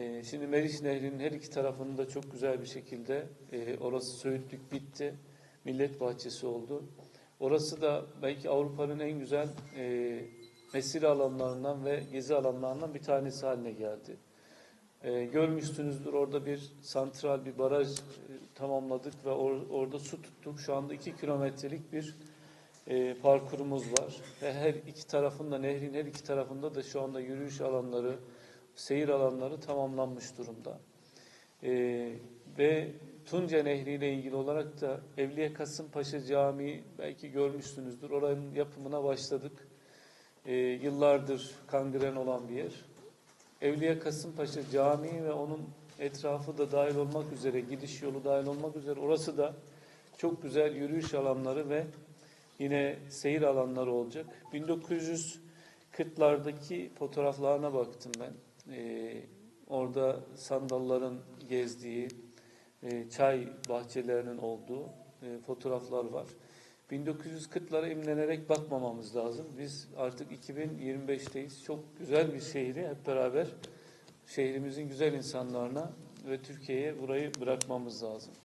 E, şimdi Meriç Nehri'nin her iki tarafını da çok güzel bir şekilde e, orası Söğütlük bitti. Millet bahçesi oldu. Orası da belki Avrupa'nın en güzel e, mesire alanlarından ve gezi alanlarından bir tanesi haline geldi. E, görmüşsünüzdür orada bir santral bir baraj e, tamamladık ve or- orada su tuttuk. Şu anda iki kilometrelik bir parkurumuz var ve her iki tarafında nehrin her iki tarafında da şu anda yürüyüş alanları, seyir alanları tamamlanmış durumda. E, ve Tunca Nehri ile ilgili olarak da Evliya Kasımpaşa Camii belki görmüşsünüzdür. Oranın yapımına başladık. E, yıllardır kangren olan bir yer. Evliya Kasımpaşa Camii ve onun etrafı da dahil olmak üzere, gidiş yolu dahil olmak üzere orası da çok güzel yürüyüş alanları ve yine seyir alanları olacak. 1940'lardaki fotoğraflarına baktım ben. Ee, orada sandalların gezdiği, e, çay bahçelerinin olduğu e, fotoğraflar var. 1940'lara imlenerek bakmamamız lazım. Biz artık 2025'teyiz. Çok güzel bir şehri hep beraber şehrimizin güzel insanlarına ve Türkiye'ye burayı bırakmamız lazım.